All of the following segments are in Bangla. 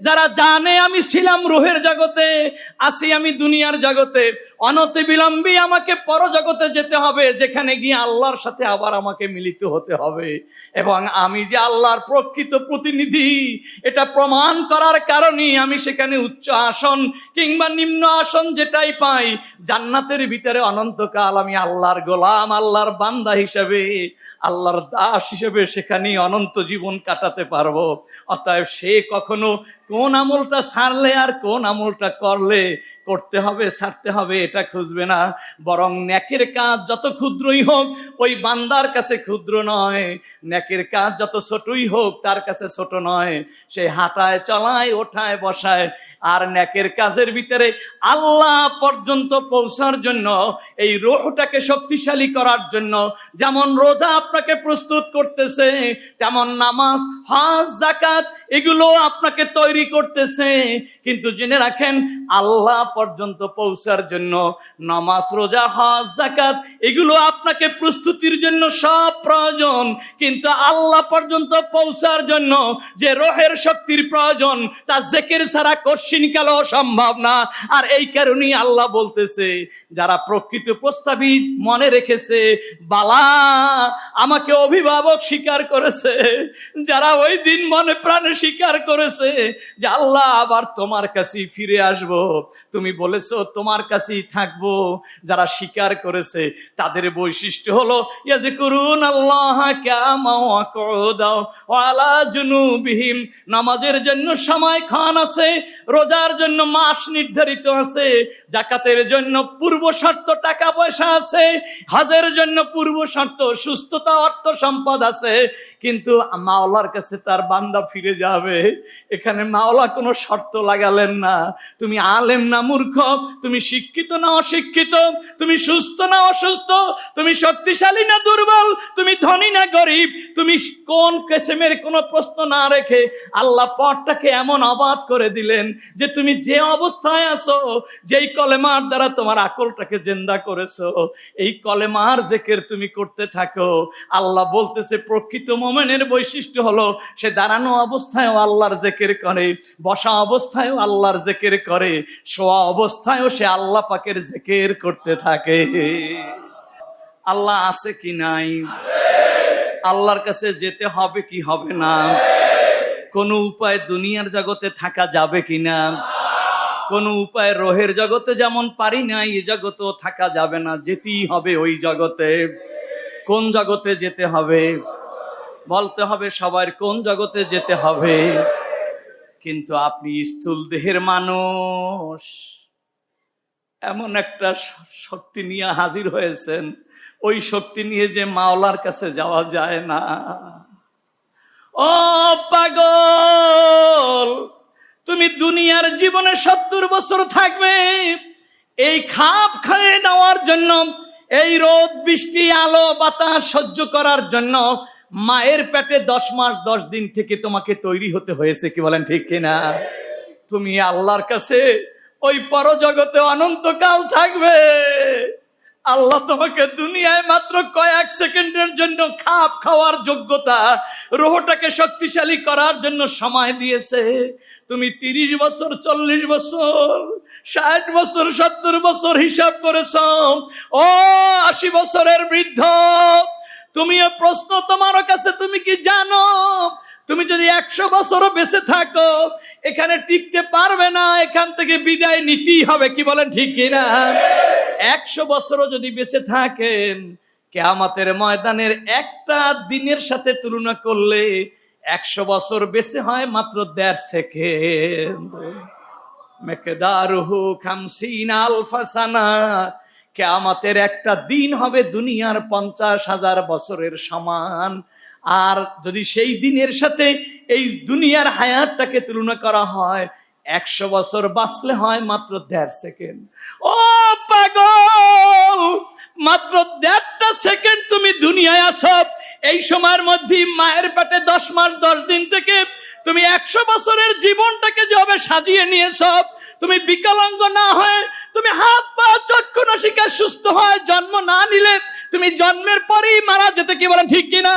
যারা জানে আমি ছিলাম রোহের জগতে আসি আমি দুনিয়ার জগতে। অনতি বিলম্বী আমাকে পরজগতে যেতে হবে, যেখানে গিয়ে আল্লাহর সাথে আবার আমাকে মিলিত হতে হবে। এবং আমি যে আল্লাহর প্রকৃত প্রতিনিধি, এটা প্রমাণ করার কারণেই আমি সেখানে উচ্চ আসন কিংবা নিম্ন আসন যেটাই পাই, জান্নাতের ভিতরে অনন্তকাল আমি আল্লাহর গোলাম, আল্লাহর বান্দা হিসেবে, আল্লাহর দাস হিসেবে সেখানেই অনন্ত জীবন কাটাতে পারব। অতএব সে কখনো কোন আমলটা ছাড়লে আর কোন আমলটা করলে করতে হবে, ছাড়তে হবে, এটা খুঁজবে না। বরং ন্যাকের কাজ যত ক্ষুদ্রই হোক, ওই বান্দার কাছে ক্ষুদ্র নয়। ন্যাকের কাজ যত ছোটই হোক, তার কাছে ছোট নয়। সে হাঁটায়, চলায়, ওঠায়, বসায়। আর ন্যাকের কাজের ভিতরে আল্লাহ পর্যন্ত পৌঁছার জন্য, এই রোহটাকে শক্তিশালী করার জন্য, যেমন রোজা আপনাকে প্রস্তুত করতেছে, তেমন নামাজ, হজ জাকাত এগুলো আপনাকে তৈরি করতেছে। কিন্তু জেনে রাখেন, আল্লাহ পর্যন্ত পৌঁছার জন্য নামাজ, রোজা, হজ জাকাত এগুলো আপনাকে প্রস্তুতির জন্য সব প্রয়োজন। কিন্তু আল্লাহ পর্যন্ত পৌঁছার জন্য যে রোহের শক্তির প্রয়োজন, তা জেকের ছাড়া কশ্চিন কালো সম্ভব না। আর এই কারণেই আল্লাহ বলতেছে, যারা প্রকৃত প্রস্তাবিত মনে রেখেছে, বালা আমাকে অভিভাবক স্বীকার করেছে, যারা ওই দিন মনে প্রাণে স্বীকার করেছে যে আল্লাহ আবার তোমার কাছেই ফিরে আসব। তুমি বলেছ, তোমার কাছেই থাকব। যারা স্বীকার করেছে, তাদের বৈশিষ্ট্য হলো ইয়াজে করুন আল্লাহ দাও আলা জুনুবিহিম। নামাজের জন্য সময় খান আছে, রোজার জন্য মাস নির্ধারিত আছে জাকাতের জন্য পূর্ব শর্ত টাকা পয়সা আছে, হাজের জন্য পূর্ব শর্ত সুস্থতা, অর্থ সম্পদ আছে। কিন্তু মাওলার কাছে তার বান্দা ফিরে যাবে এখানে মাওলা কোনো শর্ত লাগালেন না। তুমি আলেম না মূর্খ, তুমি শিক্ষিত না অশিক্ষিত, তুমি সুস্থ না অসুস্থ, তুমি শক্তিশালী না দুর্বল, তুমি ধনী না গরিব? তুমি কোন কেসেমের কোনো প্রশ্ন না রেখে আল্লাহ পথটাকে এমন অবাধ করে দিলেন যে তুমি যে অবস্থায় আছো, যেই কলেমার দ্বারা তোমার আকলটাকে জেন্দা করেছ, এই কলেমার জেকের তুমি করতে থাকো। আল্লাহ বলতেছে, প্রকৃত মোমেনের বৈশিষ্ট্য হলো সে দাঁড়ানো অবস্থায়ও আল্লাহর জেকের করে, বসা অবস্থায়ও আল্লাহর জেকের করে, শোয়া অবস্থায়ও সে আল্লাহ পাকের জেকের করতে থাকে। আল্লাহ আছে কি নাই? আল্লাহর কাছে যেতে হবে কি হবে না? কোন উপায় দুনিয়ার জগতে থাকা যাবে কি না? কোন উপায় রোহের জগতে যেমন পারি না এই জগতেও থাকা যাবে না। যেতেই হবে ওই জগতে। কোন জগতে যেতে হবে? বলতে হবে সবার কোন জগতে যেতে হবে? কিন্তু আপনি স্থূল দেহের মানুষ। এমন একটা শক্তি নিয়ে হাজির হয়েছেন। ওই শক্তি নিয়ে যে মাওলার কাছে যাওয়া যায় না। ও পাগল, তুমি দুনিয়ার জীবনে সত্তর বছর থাকবে। এই খাপ খায়ে নেওয়ার জন্য, এই রোদ, বৃষ্টি, আলো, বাতাস সহ্য করার জন্য মায়ের পেটে দশ মাস, দশ দিন থেকে তোমাকে তৈরি হতে হয়েছে কি বলেন ঠিক কিনা? তুমি আল্লাহর কাছে ওই পরজগতে অনন্তকাল থাকবে। আল্লাহ তোমাকে দুনিয়ায় মাত্র কয়েক সেকেন্ডের জন্য খাপ খাওয়ার যোগ্যতা, রোহটাকে শক্তিশালী করার জন্য সময় দিয়েছে। তুমি তিরিশ বছর, চল্লিশ বছর, ষাট বছর, সত্তর বছর হিসাব করেছ। ও, আশি বছরের বৃদ্ধ তুমি প্রশ্ন তোমার কাছে, তুমি কি জানো? তুমি যদি একশো বছরও বেঁচে থাকো, এখানে টিকতে পারবে না, এখান থেকে বিদায় নিতেই হবে, কি বলেন ঠিক কিনা? একশো বছরও যদি বেঁচে থাকেন, কেয়ামতের ময়দানের একটা দিনের সাথে তুলনা করলে একশো বছর বেঁচে হয় মাত্র দেড় সেকেন্ড। মেকেদারুহু খামসিন আলফা সানা, কেয়ামতের একটা দিন হবে দুনিয়ার পঞ্চাশ হাজার বছরের সমান। আর যদি সেই দিনের সাথে এই দুনিয়ার হায়াতটাকে তুলনা করা হয়, একশো বছর বাঁচলে হয় মাত্র দেড় সেকেন্ড। ও মাত্র দেড়টা সেকেন্ড তুমি দুনিয়ায় আসো। এই সময়ের মধ্যে মায়ের পেটে দশ মাস, দশ দিন থেকে তুমি একশো বছরের জীবনটাকে যেভাবে সাজিয়ে নিয়েছ, তুমি বিকলাঙ্গ না হয়ে তুমি হাত পা চক্ষু সুস্থ হয়, জন্ম না নিলে তুমি জন্মের পরেই মারা যেতে কি বলেন ঠিক কিনা?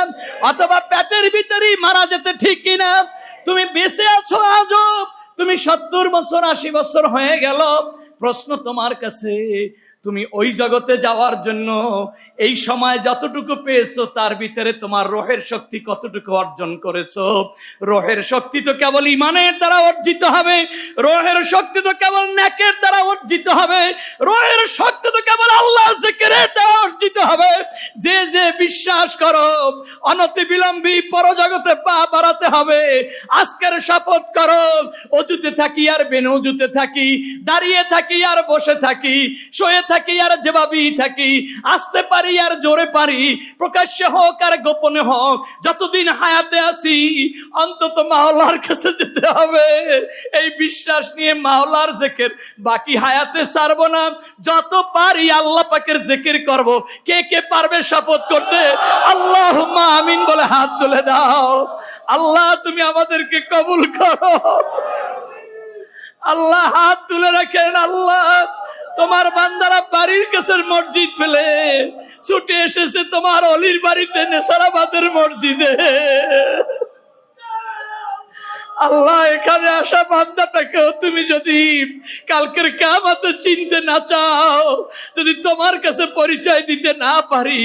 অথবা পেটের ভিতরেই মারা যেতে ঠিক কিনা? তুমি বেঁচে আছো আজও, তুমি সত্তর বছর, আশি বছর হয়ে গেল প্রশ্ন তোমার কাছে তুমি ওই জগতে যাওয়ার জন্য এই সময় যতটুকু পেয়েছ, তার ভিতরে তোমার রোহের শক্তি কতটুকু অর্জন করেছ? রোহের শক্তি তো কেবল ইমানের দ্বারা অর্জিত হবে। রোহের শক্তি তো কেবল ন্যাকের দ্বারা অর্জিত হবে। রোহের শক্তি তো কেবল আল্লাহ দ্বারা অর্জিত হবে। যে যে বিশ্বাস করো অনতি বিলম্বী পরজগতে পা বাড়াতে হবে। আজকের শপথ করো, অজুতে থাকি আর বেনজুতে থাকি, দাঁড়িয়ে থাকি আর বসে থাকি, শুয়ে থাকি আর জবাবি থাকি, আসতে পারি আর জোরে পারি, প্রকাশ্যে হোক আর গোপনে হোক, যতদিন হায়াতে আছি, অন্তত মাওলার কাছে যেতে হবে। এই বিশ্বাস নিয়ে মাওলার জেকের বাকি হায়াতে ছাড়বো না। যত পারি আল্লাহ পাকের জেকের করব। কে কে পারবে শপথ করতে? আল্লাহ আমিন বলে হাত তুলে দাও। আল্লাহ, তুমি আমাদেরকে কবুল করো। আল্লাহ, হাত তুলে রাখেন, আল্লাহ। তোমার বান্দারা বাড়ির কাছের মসজিদ ফেলে ছুটে এসেছে তোমার অলির বাড়িতে নেসারাবাদের মসজিদে। আল্লাহ, এখানে আসা বান্দাটাকেও তুমি যদি কালকের কামাতে চিনতে না চাও, যদি তোমার কাছে পরিচয় দিতে না পারি,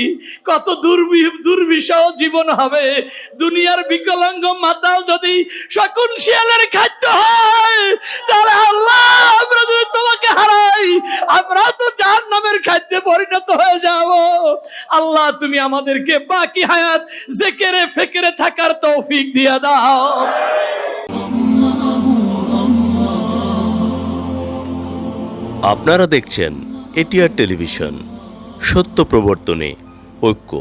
কত দুর্বি, দুর্বিষহ জীবন হবে। দুনিয়ার বিকলাঙ্গ মাতাও যদি শকুন শিয়ালের খাদ্য হয়, তাহলে আল্লাহ আমরা যদি তোমাকে হারাই। আমরা তো জাহান নামের খাদ্যে পরিণত হয়ে যাব। আল্লাহ, তুমি আমাদেরকে বাকি হায়াত জেকেরে ফেকেরে থাকার তৌফিক দিয়ে দাও। আপনারা দেখছেন এটিআর টেলিভিশন, সত্য প্রবর্তনে ঐক্য।